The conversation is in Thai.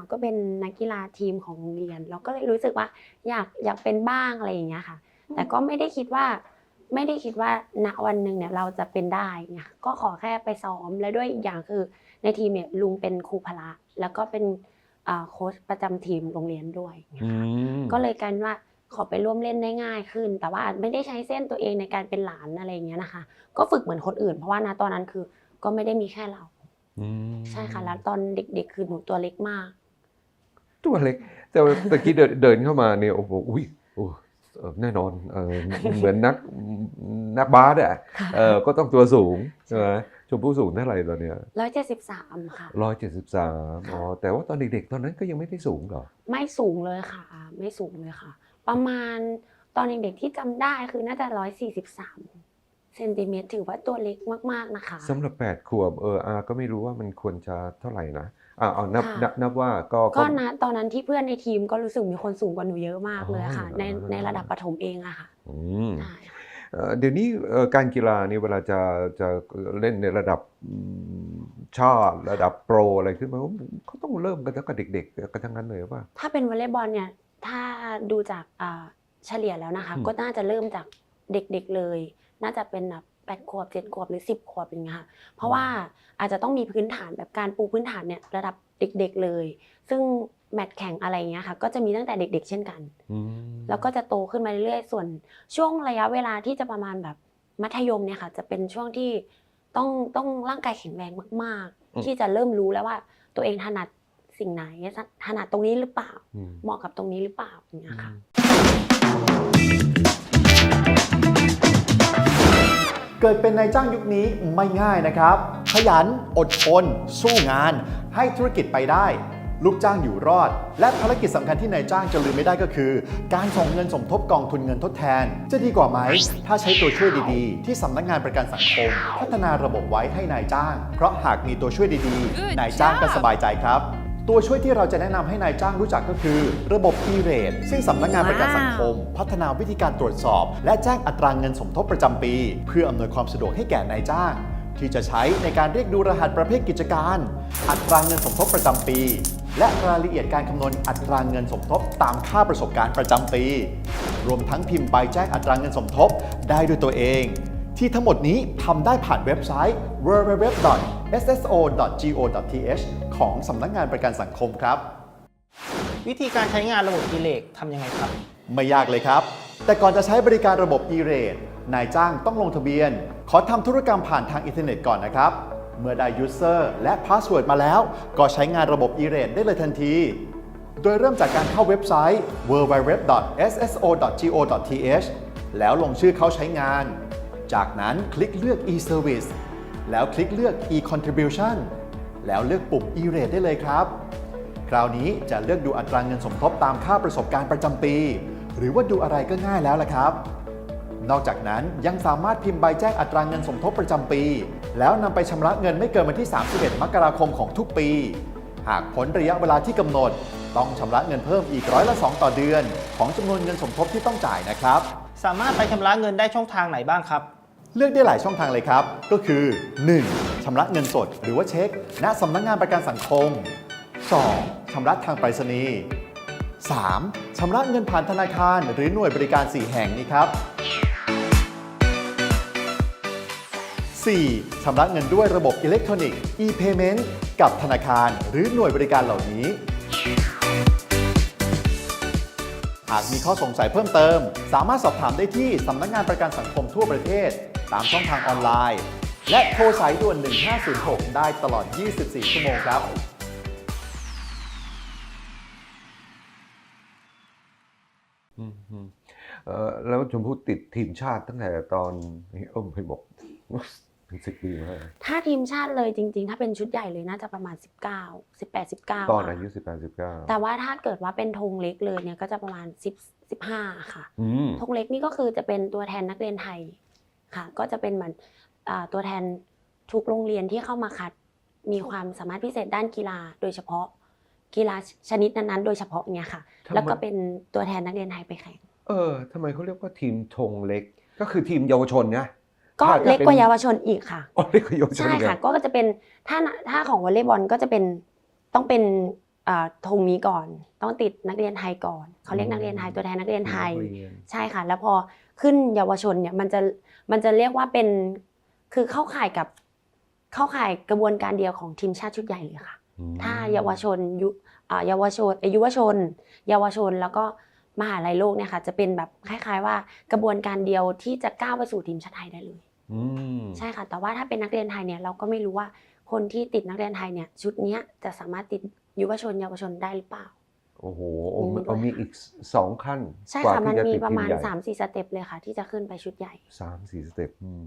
าวก็เป็นนักกีฬาทีมของโรงเรียน เราก็เลยรู้สึกว่าอยากอยากเป็นบ้างอะไรอย่างเงี้ยค่ะ แต่ก็ไม่ได้คิดว่า ไม่ได้คิดว่าณวันหนึ่งเนี่ยเราจะเป็นได้เนี่ยก็ขอแค่ไปซ้อมและด้วยอีกอย่างคือในทีมเนี่ยลุงเป็นครูพละ แล้วก็เป็นอ่าโค้ชประจำทีมโรงเรียนด้วยเนี่ยอืค่ะมก็เลยกลายเป็นว่าขอไปร่วมเล่นได้ง่ายขึ้น แต่ว่าอาจไม่ได้ใช้เส้นตัวเองในการเป็นหลานอะไรอย่างเงี้ยนะคะ ก็ฝึกเหมือนคนอื่น เพราะว่าณตอนนั้นคือก็ไม่ได้มีแค่เราอืมใช่ค่ะแล้วตอนเด็กๆคือหนูตัวเล็กมาก ตัวเล็ก แต่ว่าตะกี้เดินเดินเข้ามาเนี่ยโอ้โหอุ้ยโอ้เออแน่นอนเออเหมือนนักนักบาสอะเออก็ต้องตัวสูงใช่ไหมชมพู่สูงเท่าไหร่ตอนเนี้ยร้อยเจ็ดสิบสามค่ะร้อยเจ็ดสิบสามอ๋อแต่ว่าตอนเด็กๆตอนนั้นก็ยังไม่ได้สูงเหรอ ไม่สูงเลยค่ะ ไม่สูงเลยค่ะ ประมาณตอนเด็กๆที่จำได้คือน่าจะร้อยสี่สิบสาม เซนติเมตรถือว่าตัวเล็กมากๆนะคะ สำหรับแปดขวบเอออาก็ไม่รู้ว่ามันควรจะเท่าไหร่นะอ่าเอานับค่ะ นับนับว่าก็ ก็นะตอนนั้นที่เพื่อนในทีมก็รู้สึกมีคนสูงกว่าหนูเยอะมากเลยค่ะ อ๋อ ในในระดับประถมเองอะค่ะอืมใช่ค่ะเอ่อเดี๋ยวนี้เอ่อการกีฬานี่เวลาจะจะเล่นในระดับอืมชาติระดับโปรอะไรขึ้นมาเขาต้องเริ่มกันตั้งแต่เด็กๆกันทั้งนั้นเลยว่า ถ้าเป็นวอลเลย์บอลเนี่ยถ้าดูจากอ่าเฉลี่ยแล้วนะคะ อืม ก็น่าจะเริ่มจากเด็กๆเลย น่าจะเป็นแบบแปดขวบเจ็ดขวบหรือสิบขวบอย่างเงี้ยค่ะเพราะว่าอาจจะต้องมีพื้นฐานแบบการปูพื้นฐานเนี่ยระดับเด็กๆเลย ซึ่งแมตช์แข่งอะไรอย่างเงี้ยค่ะ ก็จะมีตั้งแต่เด็ก ๆ เช่นกันอืมแล้วก็จะโตขึ้นมาเรื่อยๆส่วนช่วงระยะเวลาที่จะประมาณแบบมัธยมเนี่ยค่ะ จะเป็นช่วงที่ต้องต้องร่างกายแข็งแรงมาก ๆ ที่จะเริ่มรู้แล้วว่า ตัวเองถนัดสิ่งไหนถนัดตรงนี้หรือเปล่าอืมเหมาะกับตรงนี้หรือเปล่าอย่างเงี้ยค่ะ เกิดเป็นนายจ้างยุคนี้ไม่ง่ายนะครับ ขยัน อดทน สู้งาน ให้ธุรกิจไปได้ ลูกจ้างอยู่รอด และภารกิจสำคัญที่นายจ้างจะลืมไม่ได้ก็คือ การส่งเงินสมทบกองทุนเงินทดแทน จะดีกว่าไหม ถ้าใช้ตัวช่วยดีๆ ที่สำนักงานประกันสังคม พัฒนาระบบไว้ให้นายจ้าง เพราะหากมีตัวช่วยดีๆ นายจ้างก็สบายใจครับ ตัวช่วยที่เราจะแนะนำให้นายจ้างรู้จักก็คือ ระบบ e-rate ซึ่งสำนักงานประกันสังคม พัฒนาวิธีการตรวจสอบ และแจ้งอัตรางเงินสมทบประจำปี เพื่ออำนวยความสะดวกให้แก่นายจ้าง ที่จะใช้ในการเรียกดูรหัสประเภทกิจการ อัตรางเงินสมทบประจำปี และรายละเอียดการคำนวณอัตรางเงินสมทบตามค่าประสบการณ์ประจำปี รวมทั้งพิมพ์ใบแจ้งอัตรางเงินสมทบได้ด้วยตัวเอง ที่ทั้งหมดนี้ทำได้ผ่านเว็บไซต์ www.sso.go.th ของสำนักงานประกันสังคมครับ วิธีการใช้งานระบบอีเลกทำยังไงครับ ไม่ยากเลยครับ แต่ก่อนจะใช้บริการระบบ e-rate นายจ้างต้องลงทะเบียน ขอทำธุรกรรมผ่านทางอินเทอร์เน็ตก่อนนะครับ เมื่อได้ user และ password มาแล้ว ก็ใช้งานระบบ e-rate ได้เลยทันที โดยเริ่มจากการเข้าเว็บไซต์ www.sso.go.th แล้วลงชื่อเข้าใช้งาน จากนั้นคลิกเลือก e-service แล้วคลิกเลือก e-contribution แล้วเลือกปุ่ม e-rate ได้เลยครับ คราวนี้จะเลือกดูอัตราเงินสมทบตามค่าประสบการณ์ประจำปี หรือว่าดูอะไรก็ง่ายแล้วล่ะครับ นอกจากนั้นยังสามารถพิมพ์ใบแจ้งอัตราเงินสมทบประจำปี แล้วนำไปชำระเงินไม่เกินวันที่ 31 มกราคมของทุกปี หากพ้นระยะเวลาที่กำหนด ต้องชำระเงินเพิ่มอีกร้อยละ 2 ต่อเดือน ของจำนวนเงินสมทบที่ต้องจ่ายนะครับ สามารถไปชำระเงินได้ช่องทางไหนบ้างครับ เลือกได้หลายช่องทางเลยครับ ก็คือ 1. ชำระเงินสด หรือว่าเช็ค ณสำนักงานประกันสังคม 2. ชำระทางไปรษณีย์ 3. ชำระเงินผ่านธนาคาร หรือหน่วยบริการ 4 แห่งนี้ครับ 4. ชำระเงินด้วยระบบอิเล็กทรอนิกส์ e-payment กับธนาคาร หรือหน่วยบริการเหล่านี้ หากมีข้อสงสัยเพิ่มเติม สามารถสอบถามได้ที่สำนักงานประกันสังคมทั่วประเทศ ตามช่องทางออนไลน์ และโทรสายด่วน 1506 ได้ตลอด 24 ชั่วโมงครับอืมอืมเอ่อแล้วชมพู่ติดทีมชาติตั้งแต่ตอนเออไม่บอกเป็นสิบปีแล้วถ้าทีมชาติเลยจริง ๆ ถ้าเป็นชุดใหญ่เลยน่าจะประมาณ 19 18 19 ตอนอาค่ะยุสิบแปดสิบเก้าแต่ว่าถ้าเกิดว่าเป็นธงเล็กเลยเนี่ยก็จะประมาณ 10 15 ค่ะอืมธงเล็กนี่ก็คือจะเป็นตัวแทนนักเรียนไทย ค่ะ ก็จะเป็นเหมือนอ่าตัวแทนทุกโรงเรียนที่เข้ามาคัดมีความสามารถพิเศษด้านกีฬา โดยเฉพาะกีฬาชนิดนั้นๆ โดยเฉพาะเนี่ยค่ะทำไมแล้วก็เป็นตัวแทนนักเรียนไทยไปแข่ง เออทำไมเขาเรียกว่าทีมธงเล็ก ก็คือทีมเยาวชนนะก็ถ้าจะเล็กกว่าเป็นเยาวชนอีกค่ะอ๋อเล็กกว่าเยาวชนใช่อีกเหรอค่ะ ก็จะเป็นถ้าถ้าของวอลเลย์บอลก็จะเป็นต้องเป็นอ่าธงนี้ก่อน ต้องติดนักเรียนไทยก่อน เขาเรียกนักเรียนไทยตัวแทนนักเรียนไทยนักเรีนใช่ค่ะ แล้วพอขึ้นเยาวชนเนี่ยมันจะ มันจะเรียกว่าเป็นคือเข้าข่ายกับเข้าข่ายกระบวนการเดียวของทีมชาติชุดใหญ่เลยค่ะอืมถ้าเยาวชนยุอ่าเยาวชนเอ่อยุวชน เยาวชนแล้วก็มหาลัยโลกเนี่ยค่ะ จะเป็นแบบคล้าย ๆ ว่ากระบวนการเดียวที่จะก้าวไปสู่ทีมชาติไทยได้เลยอืมใช่ค่ะ แต่ว่าถ้าเป็นนักเรียนไทยเนี่ยเราก็ไม่รู้ว่าคนที่ติดนักเรียนไทยเนี่ยชุดเนี้ยจะสามารถติดยุวชนเยาวชนได้หรือเปล่า โอ้โหมีด้วยเอามีอีกสองขั้นใช่กว่าค่ะมันที่จมีติดประทีมาณใหญ่3-4สเต็ปเลยค่ะ ที่จะขึ้นไปชุดใหญ่สามสี่สเต็ปอืม